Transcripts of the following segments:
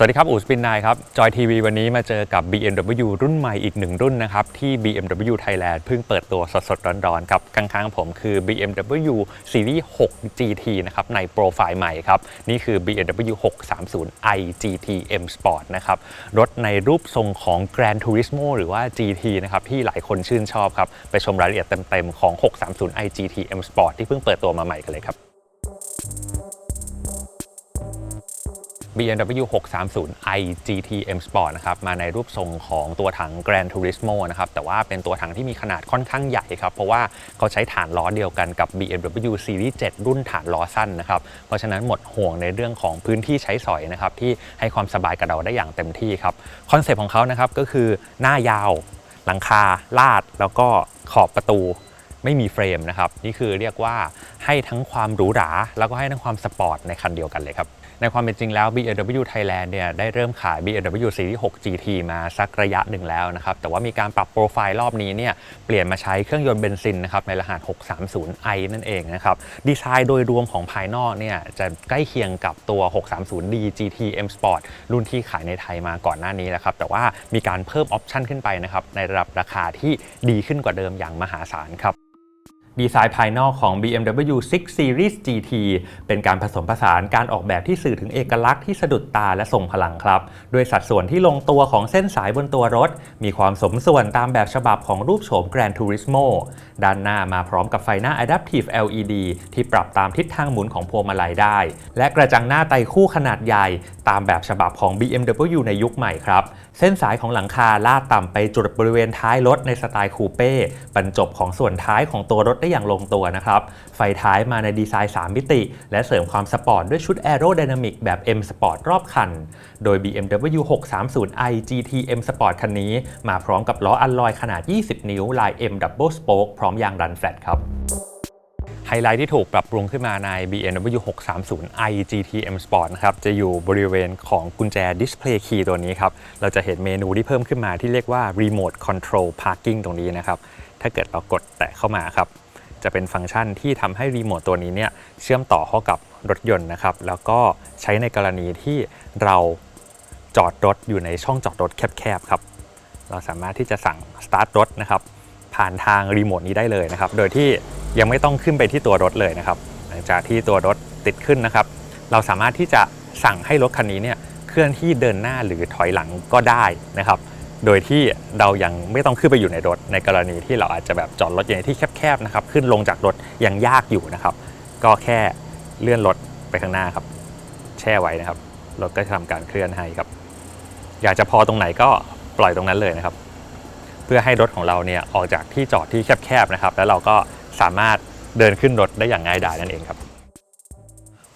สวัสดีครับ อู๋สปินนายครับ จอยทีวีวันนี้มาเจอกับ BMW รุ่นใหม่อีกหนึ่งรุ่นนะครับ ที่ BMW Thailand เพิ่งเปิดตัวสดๆร้อนๆครับข้างๆผมคือ BMW Series 6 GT นะครับ ในโปรไฟล์ใหม่ครับ นี่คือ BMW 630i GT M Sport นะครับ รถในรูปทรงของ Gran Turismo หรือว่า GT นะครับ ที่หลายคนชื่นชอบครับ ไปชมรายละเอียดเต็มๆของ 630i GT M Sport ที่เพิ่งเปิดตัวมาใหม่กันเลยครับ BMW 630i GT M Sport นะครับมาในรูปทรงของตัวถัง Gran Turismo นะครับแต่ว่าเป็นตัวถังที่มีขนาดค่อนข้างใหญ่ครับเพราะว่าเขาใช้ฐานล้อเดียวกันกับ BMW Series 7 รุ่นฐานล้อสั้นนะครับเพราะฉะนั้นหมดห่วงในเรื่องของพื้นที่ใช้สอยนะครับที่ให้ความสบายกับเราได้อย่างเต็มที่ครับคอนเซปต์ของเขานะครับก็คือหน้ายาว หลังคาลาดแล้วก็ขอบประตู ไม่มีเฟรมนะครับ นี่คือเรียกว่าให้ทั้งความหรูหรา แล้วก็ให้ทั้งความสปอร์ตในคันเดียวกันเลยครับ ในความเป็นจริงแล้ว BMW Thailand เนี่ยได้เริ่มขาย BMW Series 6 GT มาสักระยะหนึ่งแล้วนะครับ แต่ว่ามีการปรับโปรไฟล์รอบนี้เนี่ยเปลี่ยนมาใช้เครื่องยนต์เบนซินนะครับในรหัส 630i นั่นเองนะครับ ดีไซน์โดยรวมของภายนอกเนี่ยจะใกล้เคียงกับตัว 630d GT M Sport รุ่นที่ขายในไทยมาก่อนหน้านี้นะครับ แต่ว่ามีการเพิ่มออปชันขึ้นไปนะครับในระดับราคาที่ดีขึ้นกว่าเดิมอย่างมหาศาลครับ ดีไซน์ภายนอกของ BMW 6 Series GT เป็นการผสมผสานการออกแบบที่สื่อถึงเอกลักษณ์ที่สะดุดตาและทรงพลังครับด้วยสัดส่วนที่ลงตัวของเส้นสายบนตัวรถ มีความสมส่วนตามแบบฉบับของรูปโฉม Gran Turismo ด้านหน้ามาพร้อมกับไฟหน้า Adaptive LED ที่ปรับตามทิศทางหมุนของพวงมาลัยได้ และกระจังหน้าไตคู่ขนาดใหญ่ ตามแบบฉบับของ BMW ในยุคใหม่ครับ เส้นสายของหลังคาลาดต่ำไปจุดบริเวณท้ายรถในสไตล์คูเป้บรรจบของส่วนท้ายของตัวรถได้อย่างลงตัวนะครับ ไฟท้ายมาในดีไซน์ 3 มิติ และเสริมความสปอร์ตด้วยชุด Aerodynamic แบบ M Sport รอบคัน โดย BMW 630i GT M Sport คันนี้ มาพร้อมกับล้ออัลลอยขนาด 20 นิ้ว ลาย M Double Spoke พร้อมยางรันแฟลตครับไฮไลท์ที่ถูกปรับปรุงขึ้นมาใน BMW 630i GT M Sport นะครับ จะอยู่บริเวณของกุญแจ Display Key ตัวนี้ครับ เราจะเห็นเมนูที่เพิ่มขึ้นมาที่เรียกว่า Remote Control Parking ตรงนี้นะครับ ถ้าเกิดเรากดแตะเข้ามาครับ จะเป็นฟังก์ชันที่ทำให้รีโมทตัวนี้เนี่ยเชื่อมต่อเข้ากับรถยนต์นะครับ แล้วก็ใช้ในกรณีที่เราจอดรถอยู่ในช่องจอดรถแคบๆครับ เราสามารถที่จะสั่งสตาร์ทรถนะครับผ่านทางรีโมทนี้ได้เลยนะครับ โดยที่ยังไม่ต้องขึ้นไปที่ตัวรถเลยนะครับ หลังจากที่ตัวรถติดขึ้นนะครับ เราสามารถที่จะสั่งให้รถคันนี้เนี่ยเคลื่อนที่เดินหน้าหรือถอยหลังก็ได้นะครับ โดยที่เรายังไม่ต้องขึ้นไปอยู่ในรถ ในกรณีที่เราอาจจะแบบจอดรถอยู่ในที่แคบๆนะครับขึ้นลงจากรถยังยากอยู่นะครับ ก็แค่เลื่อนรถไปข้างหน้าครับ แช่ไว้นะครับรถก็จะทำการเคลื่อนให้ครับ อยากจะพอตรงไหนก็ปล่อยตรงนั้นเลยนะครับ เพื่อให้รถของเราเนี่ยออกจากที่จอดที่แคบๆนะครับ แล้วเราก็สามารถเดินขึ้นรถได้อย่างง่ายดายนั่นเองครับ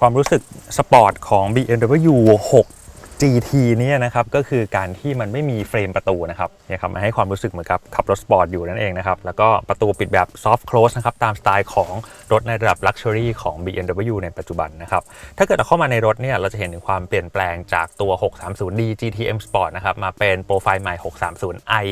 ความรู้สึกสปอร์ตของ BMW 6 GT เนี่ยนะครับก็คือการที่มันไม่มีเฟรมประตูนะครับเนี่ยครับมาให้ความรู้สึกเหมือนกับขับรถสปอร์ตอยู่นั่นเองนะครับ แล้วก็ประตูปิดแบบ soft close นะครับตามสไตล์ของรถในระดับ Luxury ของ BMW ในปัจจุบันนะครับ ถ้าเกิดเราเข้ามาในรถเนี่ยเราจะเห็นถึงความเปลี่ยนแปลงจากตัว 630D GTM Sport นะครับมาเป็นโปรไฟล์ใหม่ 630i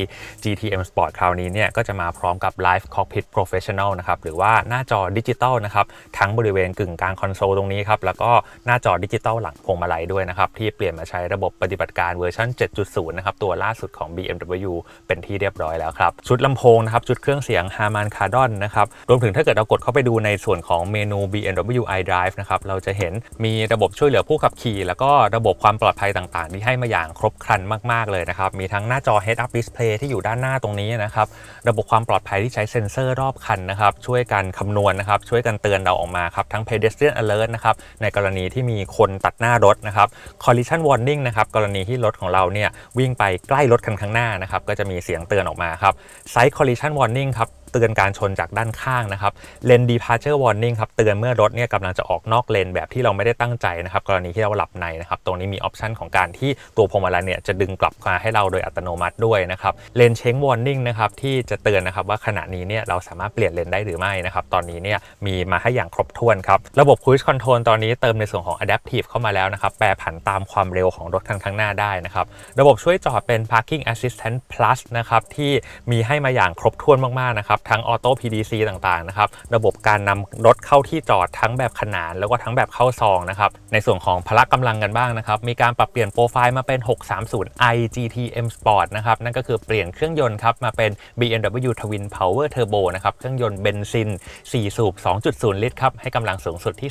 GTM Sport คราวนี้เนี่ยก็จะมาพร้อมกับ Live Cockpit Professional นะครับหรือว่าหน้าจอดิจิตอลนะครับทั้งบริเวณกึ่งกลางคอนโซลตรงนี้ครับแล้วก็หน้าจอดิจิตอลหลังพวงมาลัยด้วยนะครับที่เปลี่ยนมาช้ระบบปฏิบัติการเวอร์ชัน7.0 นะครับ ตัวล่าสุดของ BMW เป็นที่เรียบร้อยแล้วครับ ชุดลำโพงนะครับ ชุดเครื่องเสียง Harman Kardon นะครับ รวมถึงถ้าเกิดเรากดเข้าไปดูในส่วนของเมนู BMW iDrive นะครับ เราจะเห็นมีระบบช่วยเหลือผู้ขับขี่ แล้วก็ระบบความปลอดภัยต่างๆ ที่ให้มาอย่างครบครันมากๆเลยนะครับ มีทั้งหน้าจอ Head Up Display ที่อยู่ด้านหน้าตรงนี้นะครับ ระบบความปลอดภัยที่ใช้เซ็นเซอร์รอบคันนะครับช่วยกันคำนวณนะครับช่วยกันเตือนเราออกมาครับทั้ง Pedestrian Alert นะครับในกรณีที่มีคนตัดหน้ารถนะครับ Collision Warning นะครับกรณีที่รถของเราเนี่ยวิ่งไปใกล้รถคันข้างหน้านะครับก็จะมีเสียงเตือนออกมาครับ Side Collision Warning ครับ เตือนการชนจากด้านข้างนะครับ Lane Departure Warning ครับเตือนเมื่อรถเนี่ยกำลังจะออกนอกเลนแบบที่เราไม่ได้ตั้งใจนะครับกรณีที่เราหลับในนะครับตรงนี้มีออปชันของการที่ตัวพวงมาลัยเนี่ยจะดึงกลับมาให้เราโดยอัตโนมัติด้วยนะครับ Lane Change Warning นะครับที่จะเตือนนะครับว่าขณะนี้เนี่ยเราสามารถเปลี่ยนเลนได้หรือไม่นะครับตอนนี้เนี่ยมีมาให้อย่างครบถ้วนครับระบบ Cruise Control ตอนนี้เติมในส่วนของ Adaptive เข้ามาแล้วนะครับแปรผันตามความเร็วของรถคันข้างหน้าได้นะครับระบบช่วยจอดเป็น Parking Assistant Plus นะครับที่มีให้มาอย่างครบถ้วนมากๆนะครับทั้งออโต้ PDC ต่างๆนะครับระบบการนำรถเข้าที่จอดทั้งแบบขนาน แล้วก็ทั้งแบบเข้าซองนะครับในส่วนของพละกำลังกันบ้างนะครับมีการปรับเปลี่ยนโปรไฟล์มาเป็น 630i GTM Sport นะครับนั่นก็คือเปลี่ยนเครื่องยนต์ครับมาเป็น BMW Twin Power Turbo นะครับเครื่องยนต์เบนซิน 4 สูบ 2.0 ลิตรครับให้กำลังสูงสุดที่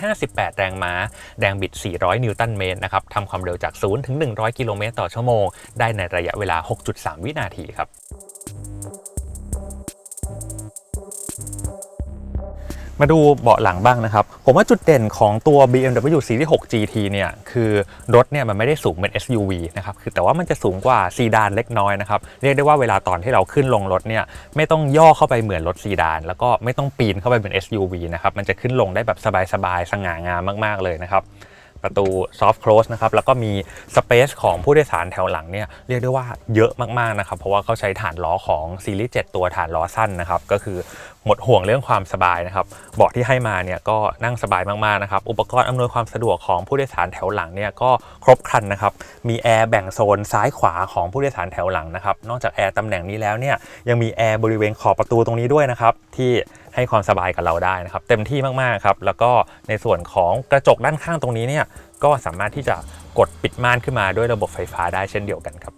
258 แรงม้า แรงบิด 400 นิวตันเมตรนะครับทำความเร็วจาก 0 ถึง 100 กิโลเมตรต่อชั่วโมง ได้ในระยะเวลา 6.3 วินาทีครับ มาดูเบาะหลังบ้างนะครับ ผมว่าจุดเด่นของตัว BMW Series 6 GT เนี่ยคือรถเนี่ยมันไม่ได้สูงเป็น SUV นะครับคือแต่ว่ามันจะสูงกว่าซีดานเล็กน้อยนะครับเรียกได้ว่าเวลาตอนที่เราขึ้นลงรถเนี่ยไม่ต้องย่อเข้าไปเหมือนรถซีดาน แล้วก็ไม่ต้องปีนเข้าไปเป็น SUV นะครับมันจะขึ้นลงได้แบบสบายๆสง่างามมากๆเลยนะครับ ประตู soft close นะครับ แล้วก็มี space ของผู้โดยสารแถวหลังเนี่ยเรียกได้ว่าเยอะมากๆนะครับ เพราะว่าเขาใช้ฐานล้อของซีรีส์7ตัวฐานล้อสั้นนะครับ ก็คือหมดห่วงเรื่องความสบายนะครับเบาะที่ให้มาเนี่ยก็นั่งสบายมากๆนะครับ อุปกรณ์อำนวยความสะดวกของผู้โดยสารแถวหลังเนี่ยก็ครบครันนะครับ มีแอร์แบ่งโซนซ้ายขวาของผู้โดยสารแถวหลังนะครับ นอกจากแอร์ตำแหน่งนี้แล้วเนี่ยยังมีแอร์บริเวณขอบประตูตรงนี้ด้วยนะครับที่ ให้ความสบายกับเราได้นะครับ เต็มที่มากๆครับ แล้วก็ในส่วนของกระจกด้านข้างตรงนี้เนี่ยก็สามารถที่จะกดปิดม่านขึ้นมาด้วยระบบไฟฟ้าได้เช่นเดียวกันครับ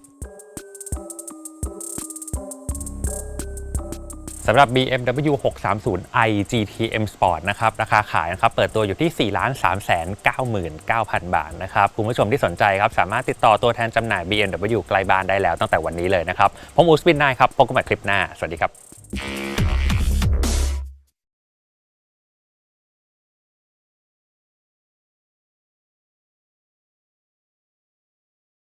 สำหรับ BMW 630i GTM Sport นะครับ ราคาขายนะครับ เปิดตัวอยู่ที่ 4 3 9 9 0 0 0 บาทนะครับ คุณผู้ชมที่สนใจครับ สามารถติดต่อตัวแทนจำหน่าย BMW ใกล้บ้านได้แล้วตั้งแต่วันนี้เลยนะครับ ผมอูสปินนายครับ พบกันใหม่คลิปหน้า สวัสดีครับ